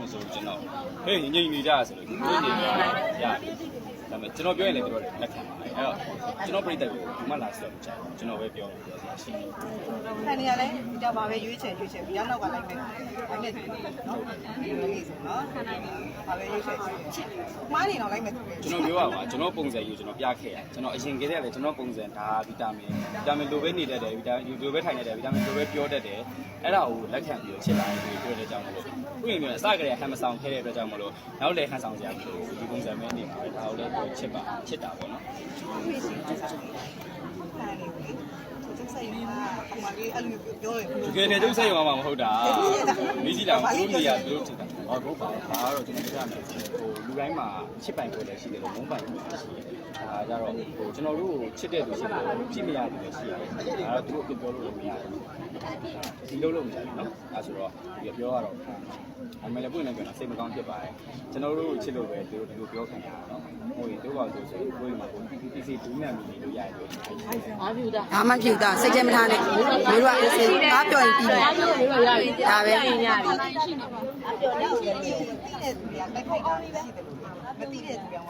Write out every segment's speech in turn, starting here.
မဆိုကျွန်တော်ဟေးငြိမ်နေကြဆိုလို့ငြိမ်နေကြရတယ် ဒါပေမဲ့ကျွန်တော်ပြောရင်လည်းတို့လက်ခံပါတယ်အဲ့တော့ကျွန်တော်ပြိတ္တကိုဒီမှာလာဆက်ကြကျွန်တော်ပဲပြောလို့ပြောစရာရှိတယ်ခံနေရလဲဒီတော့မှာပဲရွေးချယ်ရွေးချယ်ပြီးနောက်နောက်ကလိုက်မယ်လိုက်မယ်နော်ဒီလိုလေးဆိုနော်ဒါပဲရွေးချယ်မားနေတော့လိုက်မယ်ကျွန်တော်ပြောရပါကျွန်တော်ပုံစံကြီးကိုကျွန်တော်ပြခဲ့ရကျွန်တော်အရင်ကတည်းကလည်းကျွန်တော်ပုံစံဒါဗီတာမင်ဗီတာမင်လိုပဲနေတတ်တယ်ဗီတာမင်လိုပဲထိုင်နေတယ်ဗီတာမင်လိုပဲပြောတတ်တယ်အဲ့ဒါကိုလက်ခံပြီးတော့ချစ်လာရင်ပြောတဲ့ကြောင့်မလို့ဥယျာဉ်ပြောအစကတည်းကဟန်မဆောင်ခဲ့တဲ့အတွက်ကြောင့်မလို့နောက်လည်းဟန်ဆောင်စရာမလိုဒီပုံစံပဲနေမှာပဲဒါကိုလည်းပြောချစ်ပါချစ်တာပေါ့နော်ခံနေပြီသူစိတ်ကအမလေးအဲ့လိုပြောရင်တကယ်တည်းကျုပ်စိတ်ရောမှာမဟုတ်တာမိကြီးတာကိုလူနေရသူတို့ထင်တာ ဟောတော့ပါဒါကတော့ကျွန်တော်ကြားမယ်ဟိုလူတိုင်းမှာချစ်ပိုင်ကိုလည်းရှိတယ်လို့မုန်းပိုင်ကိုလည်းရှိတယ်ဒါကြတော့ဟိုကျွန်တော်တို့ချစ်တဲ့လူရှိတယ်ပြစ်မရဘူးလည်းရှိတယ်ဒါတော့သူတို့ပြောလို့မရဘူးဒီလိုလုပ်နေတယ်နော်ဒါဆိုတော့ဒီပြောရတော့အမေလည်းပွင့်နေကြတာစိတ်မကောင်းဖြစ်ပါတယ်ကျွန်တော်တို့ချစ်လို့ပဲသူတို့ဒီလိုပြောခံရတာနော်ဟိုတို့ပါဆိုဆိုကိုယ်မှာကိုယ် PPC ဒူးမြတ်မိနေလို့ရတယ်အာဖြူတာအာမဖြူတာစိတ်ကြမထားနဲ့မျိုးတို့ကစိတ်အားပြောရင်ပြီးပြီဒါပဲရပြီ ဒါပဲညပြီပြောတော့ဒီတိတဲ့သူတွေကတိုက်ခိုက်တာရှိတယ်လို့မတိတဲ့သူတွေက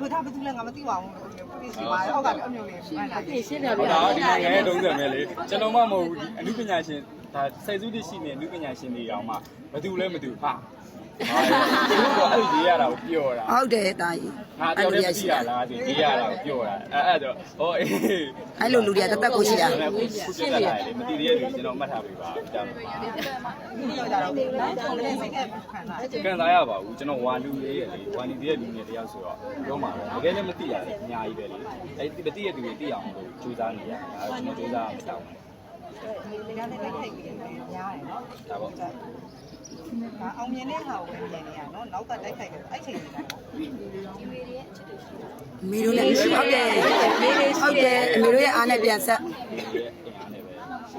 ဘုရားဘသူလဲငါမသိပါဘူးလို့ဒီစီပါတော့ကအမျိုးလေးမှန်တာဒီရှင်းတယ်ဟုတ်ဗျာတာဒီနိုင်ငံရဲ့တုံးစံပဲလေကျွန်တော်မှမဟုတ်ဘူးဒီအနုပညာရှင်ဒါစိတ်စုတရှိနေအနုပညာရှင်တွေတောင်မှဘယ်သူလဲမသိဘူး ဟာဟာအဲ့ဒီရတာကိုပြောတာဟုတ်တယ်တာကြီးငါတောက်တဲ့မသိရလားဒီဒီရတာကိုပြောတာအဲ့အဲ့တော့ဟောအေးအဲ့လိုလူတွေကတသက်ကိုရှိတာခုပြတ်လာတယ်မသိတဲ့လူကျွန်တော်မှတ်ထားပေးပါဒါမှမဟုတ်ဒီတော့ကြတော့နော်ကျွန်တော်လည်းစိတ်ကခံတာကန်စားရပါဘူးကျွန်တော်ဝါလူလေးရလေဝါလူလေးရဲ့လူငယ်တယောက်ဆိုတော့ပြောမှာတကယ်လည်းမသိရတယ်အများကြီးပဲလေအဲ့ဒီမသိတဲ့လူတွေသိအောင်လို့ကြိုးစားနေရတယ်ဒါကျွန်တော်ကြိုးစားအောင်တောင်းတယ်ဒီကနေ့တိုက်ခိုက်ပြီးများတယ်နော်ဒါပေါ့ ဒါအောင်မြင်တဲ့ဟာကိုပဲမြင်နေရနော်နောက်ကတိုက်ခိုက်တယ်အဲ့ချိန်ကြီးတာအမေတို့လည်းဟုတ်တယ်ဟုတ်တယ်အမေတို့ရဲ့အားနဲ့ပြန်ဆက်ဒီရဲ့အင်အားနဲ့ပဲ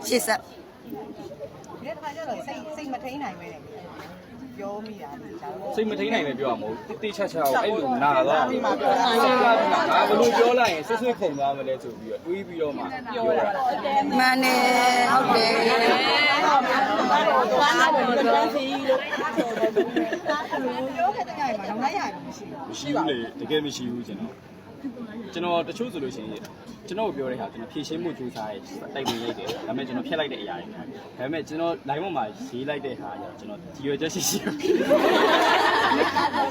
ရှေ့ဆက်ဒီတစ်ခါကျတော့စိတ်စိတ်မထိန်နိုင်ပဲလေပြောမိတာဒီချာတော့စိတ်မထိန်နိုင်လည်းပြောရမဟုတ်တိတိချာချာအဲ့လိုနာတော့စိတ်ကငါဘယ်လိုပြောလိုက်ရင်ဆွဆွခုန်သွားမလဲဆိုပြီးတော့တွေးပြီးတော့မှပြောတာမှန်တယ်ဟုတ်တယ် ဘာနာဘယ်လိုလဲစီလို့ပြောခဲ့တဲ့ညမှာတော့လိုက်ရတယ်မရှိဘူးမရှိဘူးလေတကယ်မရှိဘူးကျွန်တော်ကျွန်တော်တချို့ဆိုလို့ရှိရင်ကျွန်တော်ပြောတဲ့ဟာကျွန်တော်ဖြည့်ရှင်းမှုကြိုးစားရဲတိုက်ဝင်လိုက်တယ်ဒါပေမဲ့ကျွန်တော်ဖျက်လိုက်တဲ့အရာတွေများတယ်ဒါပေမဲ့ကျွန်တော် line ပေါ်မှာရေးလိုက်တဲ့ဟာကျတော့ကျွန်တော်ဒီရွယ်ချက်ရှိရှိ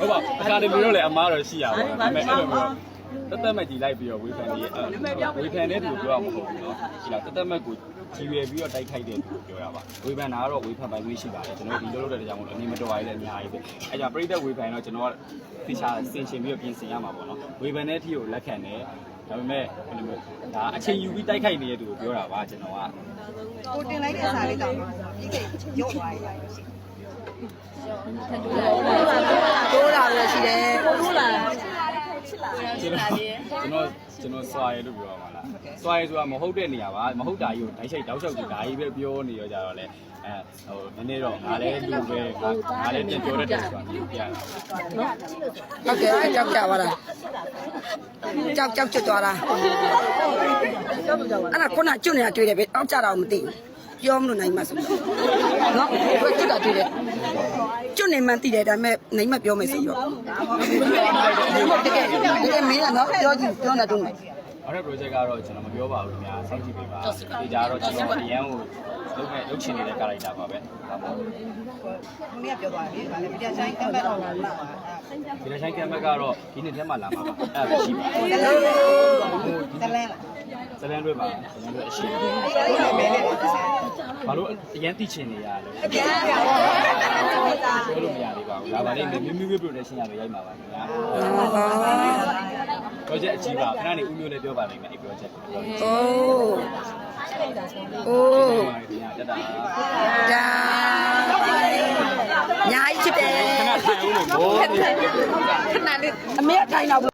ဟုတ်ပါအခါတည်းမျိုးလည်းအမားတော့ရှိရပါဘူးဒါပေမဲ့အဲ့လိုမျိုး တက်တက်မဲ့ကြီးလိုက်ပြီးတော့ဝေဖန်ကြီးဝေဖန်တဲ့သူပြောရမှာပေါ့နော်ဒီလားတက်တက်မဲ့ကိုကြီးရွယ်ပြီးတော့တိုက်ခိုက်တဲ့သူပြောတာပါဝေဖန်တာကတော့ဝေဖန်ပိုင်းမရှိပါဘူးကျွန်တော်ဒီလိုလုပ်တဲ့ကြောင့်မလို့အမြင်မတော်ရည်လည်းအများကြီးပဲအဲကြောင့်ပြိသက်ဝေဖန်တော့ကျွန်တော်ကသေချာစင်ရှင်ပြီးတော့ပြင်ဆင်ရမှာပေါ့နော်ဝေဖန်တဲ့အထိကိုလက်ခံတယ်ဒါပေမဲ့ဘယ်လိုမျိုးဒါအချိန်ယူပြီးတိုက်ခိုက်နေတဲ့သူကိုပြောတာပါကျွန်တော်ကကိုတင်လိုက်တဲ့စာလေးတောင်မှပြီးခဲ့ရုပ်သွားရည်ရှိတယ်။တို့လာလို့ရှိတယ် ကျွန်တော်ကျွန်တော်ကျွန်တော်စွာရဲလို့ပြောရမှာလားစွာရဲဆိုတာမဟုတ်တဲ့နေရာပါမဟုတ်တာကြီးကိုဓာတ်ရှိတ်တောက်လျှောက်ကြီးဓာကြီးပဲပြောနေရကြတော့လေအဲဟိုနည်းနည်းတော့ငါလည်းလူပဲငါငါလည်းပြန်ပြောတတ်တယ်ဆိုတာမျိုးပြရတာဟုတ်တယ်အဲ့ကြောက်ကြပါလားကြောက်ကြောက်ချွတ်သွားတာအဲ့ဒါခုနကျွတ်နေတာတွေ့တယ်ပဲအောက်ကြတာမသိဘူးပြောမလို့နိုင်မှဆိုတော့နော်ဘယ်ကျွတ်တာတွေ့တယ် ကျွတ်နေမှသိတယ်ဒါပေမဲ့နိုင်မှပြောမယ်ဆိုတော့တကယ်တကယ်မင်းကနော်ပြောကြည့်ပြောနေတော့အဲ့ဒါ project ကတော့ကျွန်တော်မပြောပါဘူးခင်ဗျာစောင့်ကြည့်ပေးပါဒီကြတော့ကျွန်တော်အရန်ကိုလုပ်နေလုပ်ချင်နေတဲ့ character ပါပဲဒါပေါ့ခုနကပြောသွားတယ်ဗာလေမတရားဆိုင်ကပ်တော့လာတာဒီလိုဆိုင်ကမ်ဘက်ကတော့ဒီနှစ်ထဲမှာလာမှာပါအဲ့ဒါပဲရှိပါဇလန်းဇလန်းလားဇလန်တွေပါဇလန်တွေအရှိအဲ့ဒါပဲလေဇလန်း ဘာလို့အရန်သိချင်နေရလဲအပြန်ပြန်ပြောလို့မရသေးပါဘူးဒါပါလိမ့်မယ်မြူးမြူး production ရပဲရိုက်မှာပါခင်ဗျာ project အကြီးပါခဏနေဦးမျိုးလည်းပြောပါလိမ့်မယ်ဒီ project ကိုပြောလို့အိုးအိုးဒီကတက်တာဒါညာကြီးချစ်တယ်ခဏထိုင်ဦးလို့ဘောခဏလေးအမေကထိုင်တော့